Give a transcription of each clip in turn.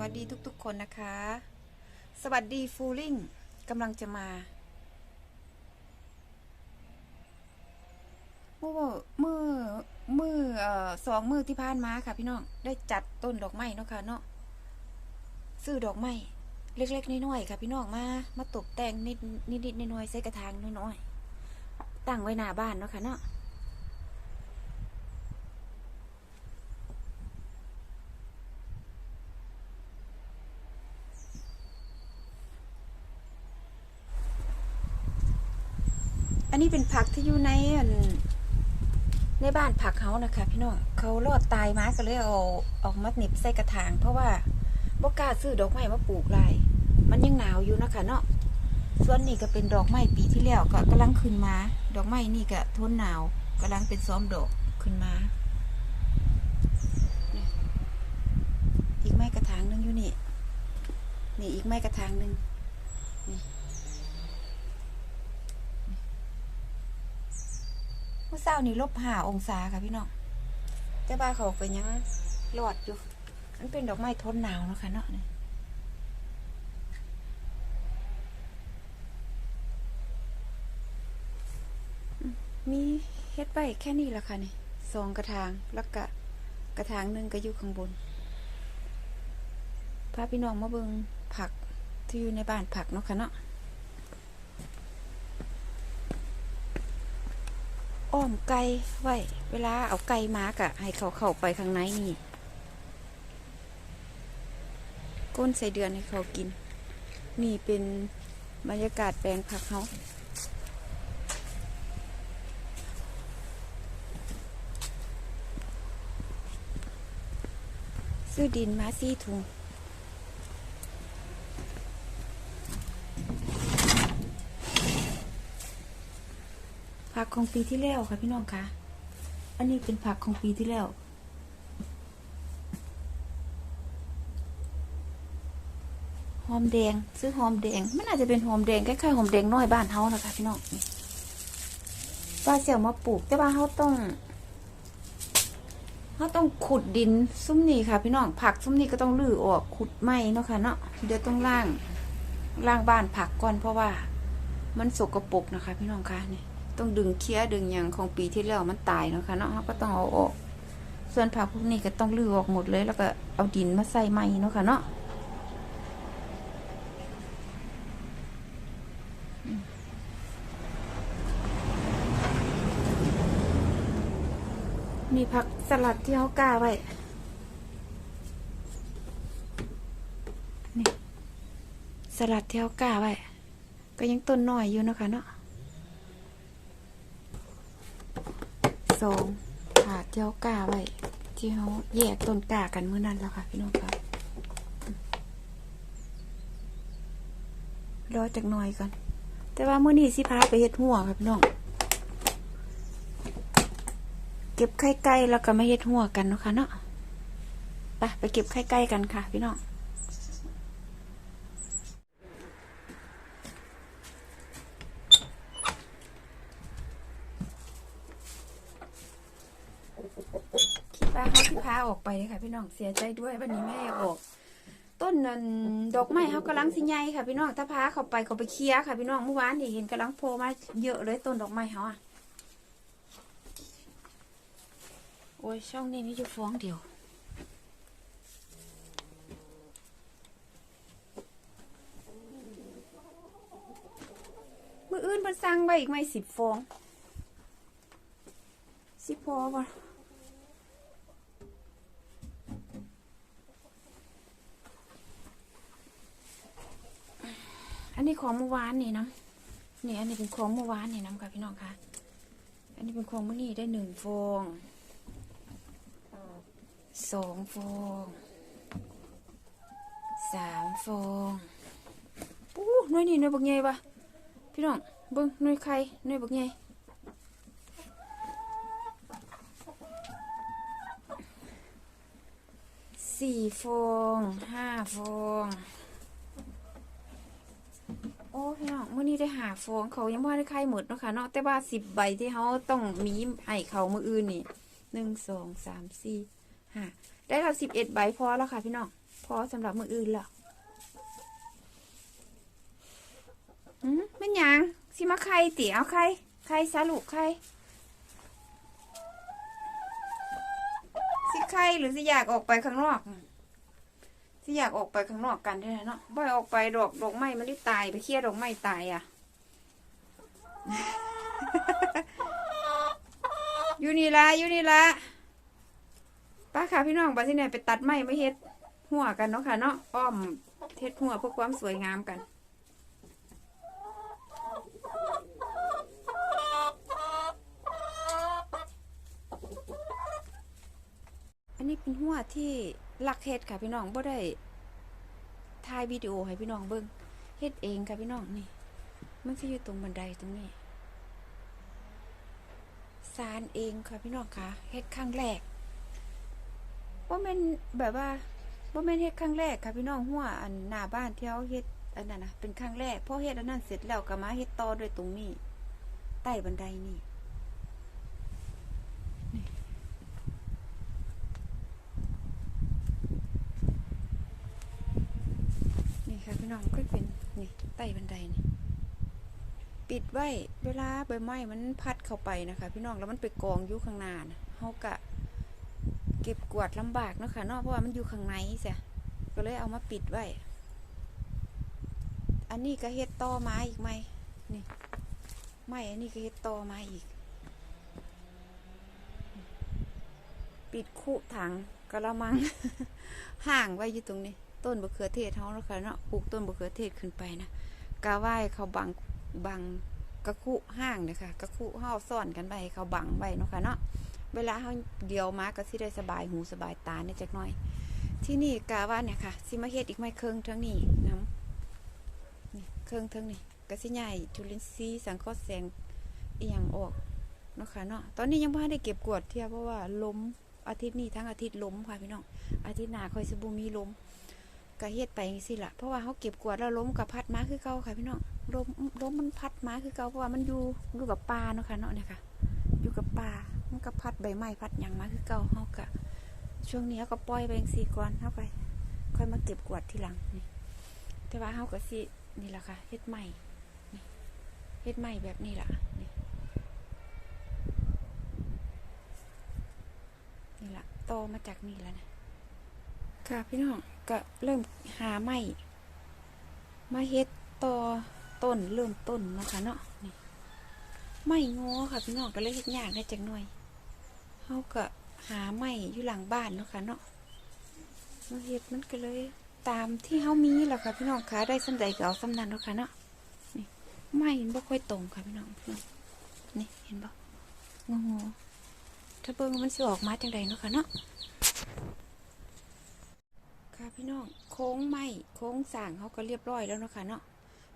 วัสดีทุกๆคนนะคะ สวัสดีฟูลิ่งกำลังจะมา เมื่อเมื่อเมื่อสองมือที่ผ่านมาค่ะ พี่น้องได้จัดต้นดอกไม้เนาะค่ะเนาะซื้อดอกไม้เล็กๆน้อยๆค่ะ พี่น้องมา มาตกแต่งนิดนิดๆน้อยๆใส่กระถางน้อยๆตั้งไว้หน้าบ้านเนาะค่ะเนาะ นนี้เป็นผักที่อยู่ในในบ้านผักเขานะคะ พี่น้องเขารอดตายมาก็เลยเอาออกมาหนิบใส่กระถาง เพราะว่าบ่กล้าซื้อดอกไม้มาปลูกลยมันยังหนาวอยู่นะคะเนาะส่วนนี้ก็เป็นดอกไม้ปีที่แล้วก็กำลังขึ้นมา ดอกไม้นี่ก็ทนหนาวกำลังเป็นซ้อมดอกขึ้นมาอีกไม้กระถางหนึงอยู่นี่นี่อีกไม้กระถางหนึง เมื่อเช้านี้ลบห้าองศาค่ะพี่น้องแต่บ้าเขาก็ยังรอดอยู่ มันเป็นดอกไม้ทนหนาวนะคะเนาะนี่อืมมีเฮ็ดไปแค่นี้ละค่ะนี่สองกระถางแล้วก็กระถางหนึ่งก็อยู่ข้างบนพาพี่น้องมาเบิงผักที่อยู่ในบ้านผักเนาะค่ะเนาะ อ้อมไก่ไว้ เวลาเอาไก่มากะให้เขาเข้าไปข้างในนี่ ก้นใส่เดือนให้เขากิน นี่เป็นบรรยากาศแปลงผักเขาซื้อดินมาซี่ถุง ผักของปีที่แล้วค่ะพี่น้องคะอันนี้เป็นผักของปีที่แล้ว หอมแดง ซื้อหอมแดง มันอาจจะเป็นหอมแดงคล้ายๆหอมแดงน้อยบ้านเฮานะคะพี่น้องนี่ว่าเสี่ยวมาปลูกแต่ว่าเฮาต้องเฮาต้องขุดดินซุ้มนี่ค่ะ พี่น้อง ผักซุ้มนี่ก็ต้องลื้อออกขุดไม้เนาะค่ะเนาะ เดี๋ยวต้องล่างล่างบ้านผักก่อนเพราะว่ามันสกปรกนะคะ พี่น้องคะนี่ ต้องดึงเคี้ยดึงอย่างของปีที่แล้วมันตายเนาะค่ะเนาะเราก็ต้องเอาออก ส่วนผักพวกนี้ก็ต้องลื้อออกหมดเลย แล้วก็เอาดินมาใส่ใหม่เนาะค่ะเนาะมีผักสลัดที่เขากล้าไว้ นี่ สลัดที่เขากล้าไว้ ก็ยังต้นน้อยอยู่เนาะค่ะเนาะ สองขาเจ้ากาไว้ที่เขาแยกต้นกากันเมื่อนั้นแล้วค่ะ พี่น้องครับรอจากหน่อยก่อนแต่ว่าเมื่อนี้สิพาไปเฮ็ดหัวค่ะพี่น้องเก็บไข่ไก่แล้วก็มาเฮ็ดหัวกันเนาะค่ะเนาะไปไปเก็บไข่ไก่กันค่ะ พี่น้อง คิดว่าเขาที่พาออกไปเลยค่ะ พี่น้องเสียใจด้วยวันนี้แม่ออก ต้นนั้นดอกไม้เขากำลังสิใหญ่ค่ะ พี่น้องถ้าพาเขาไปเขาไปเคลียร์ค่ะ พี่น้องเมื่อวานนี่เห็นกำลังโผล่มาเยอะเลยต้นดอกไม้เขาอะโอ้ยช่องนี้มีอยู่ฟองเดียวมืออื่นเพิ่นสั่งไว้อีกไม่สิบฟองสิพอปะ นี้ของเมื่อวานนี่นะนี่อันนี้เป็นของเมื่อวานนี่นะค่ะพี่น้องคะอันนี้เป็นของเมื่อนี้ได้หนึ่งฟองสองฟองสามฟองปู้หน่วยนี่หน่วยบักใหญ่ปะพี่น้องเบิ้งหน่วยไข่หน่วยบักใหญ่สี่ฟองห้าฟอง อ้พี่น้องมื่อนี้ได้หาฟองเขายังว่าได้ไข่หมดเนาะค่ะเนาะแต่ว่าสิบใบที่เขาต้องมีให้เขามืออื่นนี่หนึ่งสองสามสี่ห้าได้เราสิบเอ็ดใบพอแล้วค่ะพี่น้องพอสำหรับมืออื่นและอืมไม่นหยังสิมาใครติเอาใครใครสรุปใครสิใครหรือสิอยากออกไปข้างนอก สิอยากออกไปข้างนอกกันได้เนาะบ่อยออกไปดอกดอกไม้มันได้ตายไปเคลียดอกไม้ตายอะ อยู่นี่ละอยู่นี่ละป้าค่ะพี่น้องไปที่ไหนไปตัดไม้ไม่เฮ็ดหัวกันเนาะค่ะเนาะอ้อมเฮ็ดหัวเพื่อความสวยงามกันอันนี้เป็นหัวที่ ลักเฮ็ดค่ะพี่น้องบ่ได้ถ่ายวิดีโอให้พี่น้องเบิ่งเฮ็ดเองค่ะพี่น้องนี่ มันจะอยู่ตรงบันไดตรงนี้สารเองค่ะพี่น้องค่ะเฮ็ดครั้งแรกว่าเป็นแบบว่าว่าเป็นเฮ็ดครั้งแรกค่ะพี่น้องหัวอันหน้าบ้านที่เขาเฮ็ดอันนั้นนะเป็นครั้งแรกพอเฮ็ดอันนั้นเสร็จแล้วก็มาเฮ็ดต่อด้วยตรงนี้ใต้บันไดนี่นี่ค่ะ พี่น้องก็เป็นนี่ใต้บันไดนี่ปิดไว้เวลาใบไม้มันพัดเข้าไปนะคะ พี่น้องแล้วมันไปกองอยู่ข้างหน้านะเฮากะเก็บกวาดลำบากเนาะค่ะเนาะเพราะว่ามันอยู่ข้างในเสียก็เลยเอามาปิดไว้ อันนี้ก็เฮ็ดต่อไม้อีกไหมนี่ไม้อันนี้ก็เฮ็ดต่อไม้อีก ปิดคุถังกระมังห่างไว้อยู่ตรงนี้ ต้นบะเขือเทศเฮาเนาะค่ะเนาะปลูกต้นบะเขือเทศขึ้นไปนะกาไหว้เขาบังบังกระคุห้างเลยค่ะกระคุเฮาซ่อนกันไปให้เขาบังไว้เนาะค่ะเนาะเวลาเฮาเดียวมาก็สิได้สบายหูสบายตาเนี่ยจักหน่อย ที่นี่กาว่าเนี่ยค่ะสิมาเฮ็ดอีกไม่เครื่องทั้งนี้น้ำนี่เครื่องทั้งนี้ก็สิใหญ่จุลินทรีย์สังเคราะห์แสงเอียงออกเนาะค่ะเนาะตอนนี้ยังบ่ได้เก็บกวดเทียเพราะว่าลมอาทิตย์นี้ทั้งอาทิตย์ลมค่ะพี่น้องอาทิตย์หน้าค่อยสิบ่มีลม ก็เฮ็ดไปจังซี่ล่ะเพราะว่าเฮาเก็บกวาดแล้วล้มก็พัดมาคือเก่าค่ะพี่น้องล้มล้มมันพัดมาคือเก่าเพราะว่ามันอยู่อยู่กับป่าเนาะค่ะเนาะเนี่ยค่ะ อยู่กับป่ามันก็พัดใบไม้พัดหยังมาคือเก่าเฮากะช่วงนี้เฮาก็ปล่อยไปจังซี่ก่อนเฮาไป ค่อยมาเก็บกวาดทีหลังนี่แต่ว่าเฮาก็สินี่แหละค่ะเฮ็ดใหม่เฮ็ดใหม่แบบนี้ล่ะนี่นี่ล่ะโตมาจากนี่แล้วนะ ค่ะพี่น้องก็เริ่มหาไม้มาเฮ็ดต่อต้นเริ่มต้นนะคะเนาะนี่ไม่งอค่ะพี่น้องก็เลยเฮ็ดยากได้จังหน่อยเฮาก็หาไม้อยู่หลังบ้านเนาะค่ะเนาะมาเฮ็ดมันก็เลยตามที่เฮามีแหละค่ะพี่น้องค่ะได้สำใดก็เอาสำนั้นเนาะค่ะเนาะนี่ไม้มันบ่ค่อยตรงค่ะพี่น้องพี่น้องนี่เห็นบ่งอๆถ้าเบิ่งมันสิออกมาจังใดเนาะค่ะเนาะ ค่ะพี่น้องโค้งไม้โค้งสางเขาก็เรียบร้อยแล้วเนาะค่ะเนาะ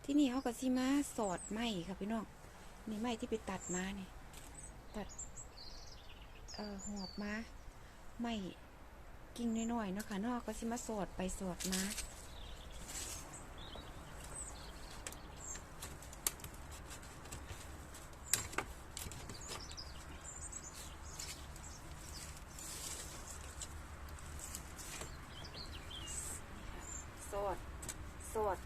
ที่นี่เขาก็ซีมาสอดไม้ค่ะพี่น้องนี่ไม้ที่ไปตัดมานี่ตัดเอ่อหัวมาไม้กิ่งน้อยๆเนาะค่ะเนาะก็ซีมาสอดไปสอดมาสอดสอด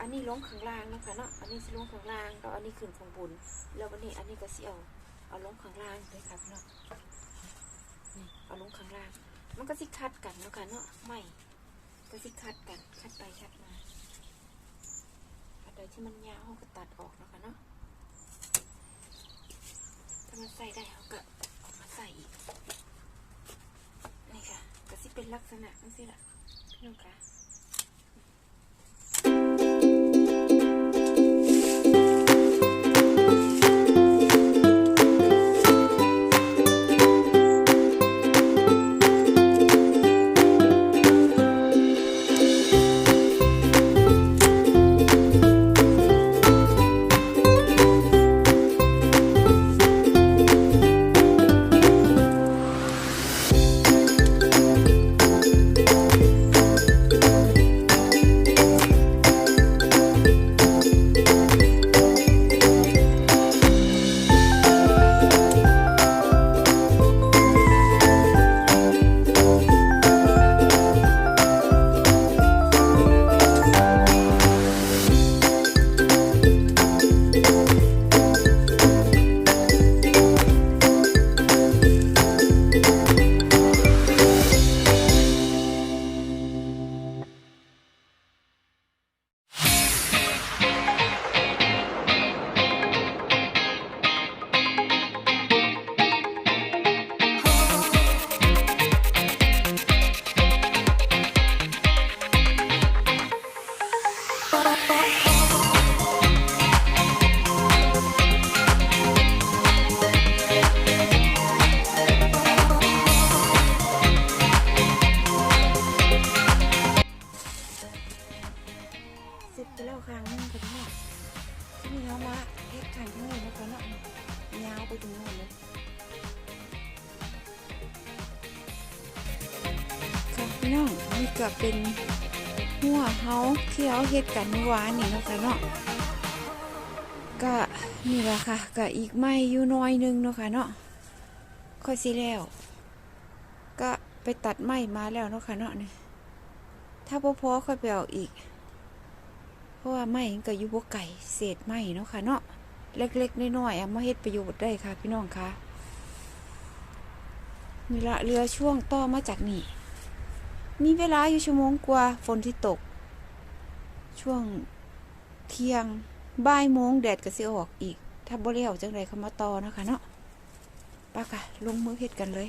อันนี้ลงข้างล่างนะคะเนาะ อันนี้สิลงข้างล่างแล้วอันนี้ขึ้นข้างบน แล้ววันนี้อันนี้ก็สิเอาเอาลงข้างล่างเลยค่ะพี่น้องนี่เอาลงข้างล่าง มันก็สิคัดกันนะค่ะเนาะไม่ก็สิคัดกัน คัดไปคัดมาอันใดที่มันยาวเราก็ตัดออกนะค่ะเนาะ ถ้ามันใส่ได้เราก็เอามาใส่อีก นี่ค่ะ ก็สิเป็นลักษณะนั่นสิล่ะพี่น้องคะ เฮาที่เราเฮ็ดกันเมื่อวานนี่เนาะค่ะเนาะก็นี่แหละค่ะก็อีกไม่อยู่น้อยหนึงเนาะค่ะเนาะค่อยสิแล้ว ก็ไปตัดไม้มาแล้วเนาะค่ะเนาะนี่ถ้าพอพอค่อยไปเอาอีก เพราะว่าไม้มันก็อยู่บ่ไก่เศษไม้เนาะค่ะเนาะเล็กๆน้อยๆเอามาเฮ็ดประโยชน์ได้ค่ะ พี่น้องค่ะนี่ละเรือช่วงต่อมาจากนี่มีเวลาอยู่ชั่วโมงกว่าฝนที่ตก ช่วงเที่ยงบ่ายโมงแดดก็สิออกอีก ถ้าบ่เลี้ยวจังไดเขามาต่อนะคะเนาะปะค่ะ ลงมือเฮ็ดกันเลย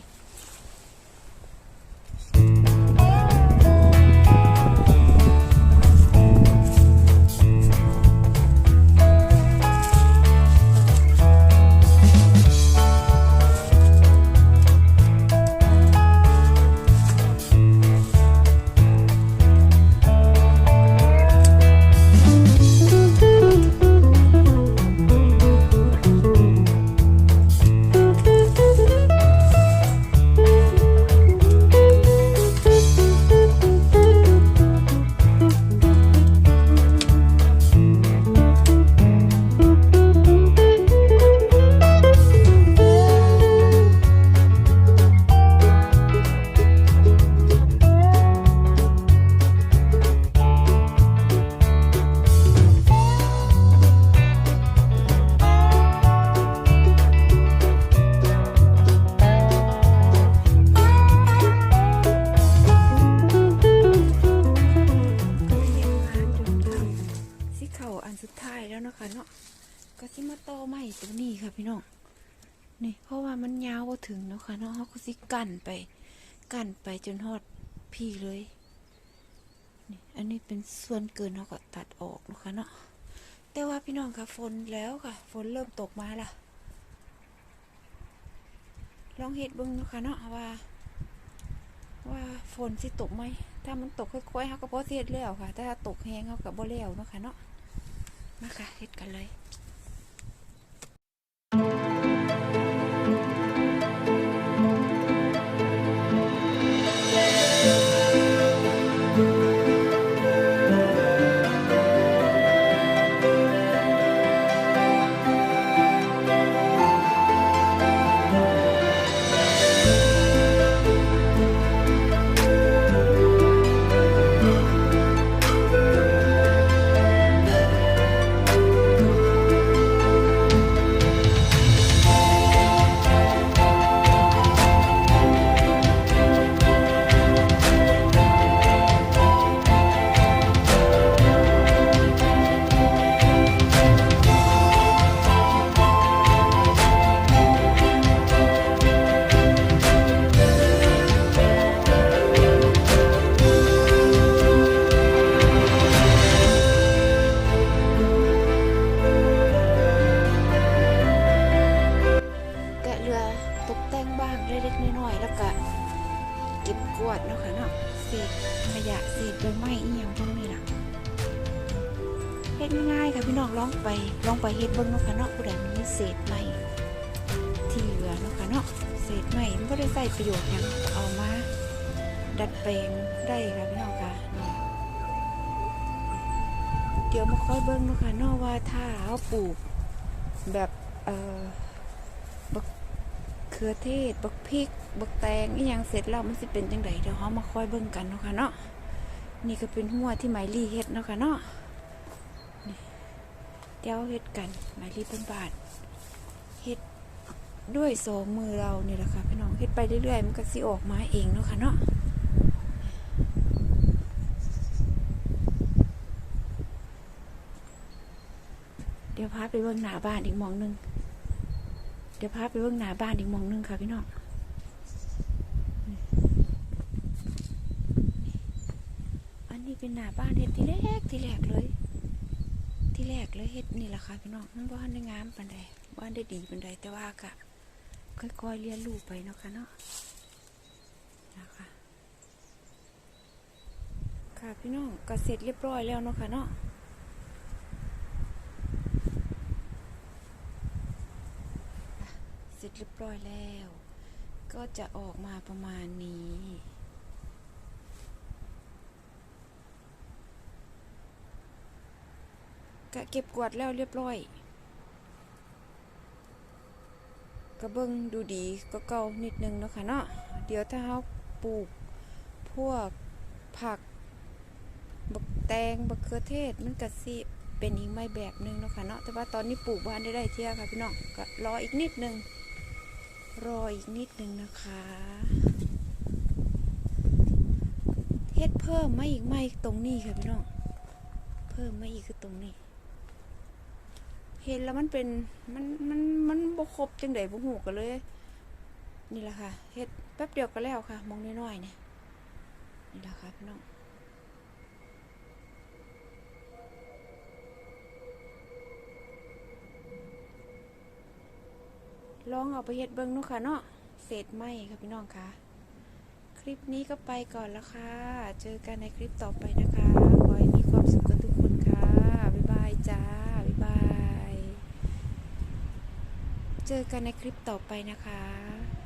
กั้นไป กั้นไปจนฮอดพี่เลยนี่อันนี้เป็นส่วนเกินเขาก็ตัดออกนะคะเนาะแต่ว่าพี่น้องค่ะฝนแล้วค่ะ ฝนเริ่มตกมาละลองเฮ็ดบิ่งนะคะเนาะว่า ว่าฝนสิตกไหมถ้ามันตกค่อยๆเขาก็พอสิเฮ็ดแล้วค่ะ ถ้าตกแห้งเขาก็บ่แล้วนะคะเนาะมาค่ะเฮ็ดกันเลย องลงไปลองไปเฮ็ดเบิ่งเนาะค่ะเนาะผู้ใดมีเศษไม้ที่เหลือเนาะค่ะเนาะเศษไม้มันบ่ได้ใช้ประโยชน์หยังเอามาดัดแปลงได้ค่ะพี่น้องค่ะเดี๋ยวมาค่อยเบิ่งเนาะค่ะเนาะว่าถ้าเอาปลูกแบบเอ่อเขือเทศบักพริกบักแตงอีหยังเสร็จแล้วมันสิเป็นจังไดเดี๋ยวเรามาคอยเบิ่งกันเนาะค่ะเนาะนี่ก็เป็นหัวที่ไมลี่เฮ็ดเนาะค่ะเนาะ เดี๋ยวเฮ็ดกันไหมลี่ต้นบาทเฮ็ดด้วยสองมือเราเนี่ยแหละค่ะพี่น้องเฮ็ดไปเรื่อยๆมันก็สิออกมาเองเนาะค่ะเนาะเดี๋ยวพาไปเบิ่งหน้าบ้านอีกมองหนึงเดี๋ยวพาไปเบิ่งหน้าบ้านอีกมองหนึงค่ะพี่น้องอันนี้เป็นหน้าบ้านเฮ็ดที่แรกที่แรกเลย ที่แรกเลยเฮ็ดนี่แหละค่ะพี่น้องมันบ่ทันได้งามปานใดบ่ทันได้ดีปานใดแต่ว่าก็ค่อยๆเรียนรู้ไปเนาะค่ะเนาะนะคะค่ะพี่น้องก็เสร็จเรียบร้อยแล้วเนาะค่ะเนาะเสร็จเรียบร้อยแล้ว ก็จะออกมาประมาณนี้ ก็เก็บกวาดแล้วเรียบร้อยกระเบิงดูดีก็เก่านิดนึงเนาะค่ะเนาะเดี๋ยวถ้าเราปลูกพวกผักบักแตงบักเขือเทศมันก็สิเป็นอีกไม่แบบนึงเนาะค่ะเนาะแต่ว่าตอนนี้ปลูกบ้านได้ได้เที่ยค่ะพี่น้องก็รออีกนิดนึงรออีกนิดนึงนะคะเฮ็ดเพิ่มมาอีกไมาอีกตรงนี้ค่ะพี่น้องเพิ่มมาอีกคือตรงนี้ เห็นแล้วมันเป็นมันมันมันบ่ครบจังไดบ่ฮู้กันเลย นี่แหละค่ะเฮ็ดแป๊บเดียวก็แล้วค่ะ มองน้อยๆเนี่ยนี่แหละค่ะพี่น้องลองเอาไปเฮ็ดเบิ่งเนาะค่ะเนาะเศษไม้ค่ะพี่น้องค่ะคลิปนี้ก็ไปก่อนแล้วค่ะ เจอกันในคลิปต่อไปนะคะ ขอให้มีความสุขกันทุกคนค่ะ บ๊ายบายจ้า บ๊ายบาย เจอกันในคลิปต่อไปนะคะ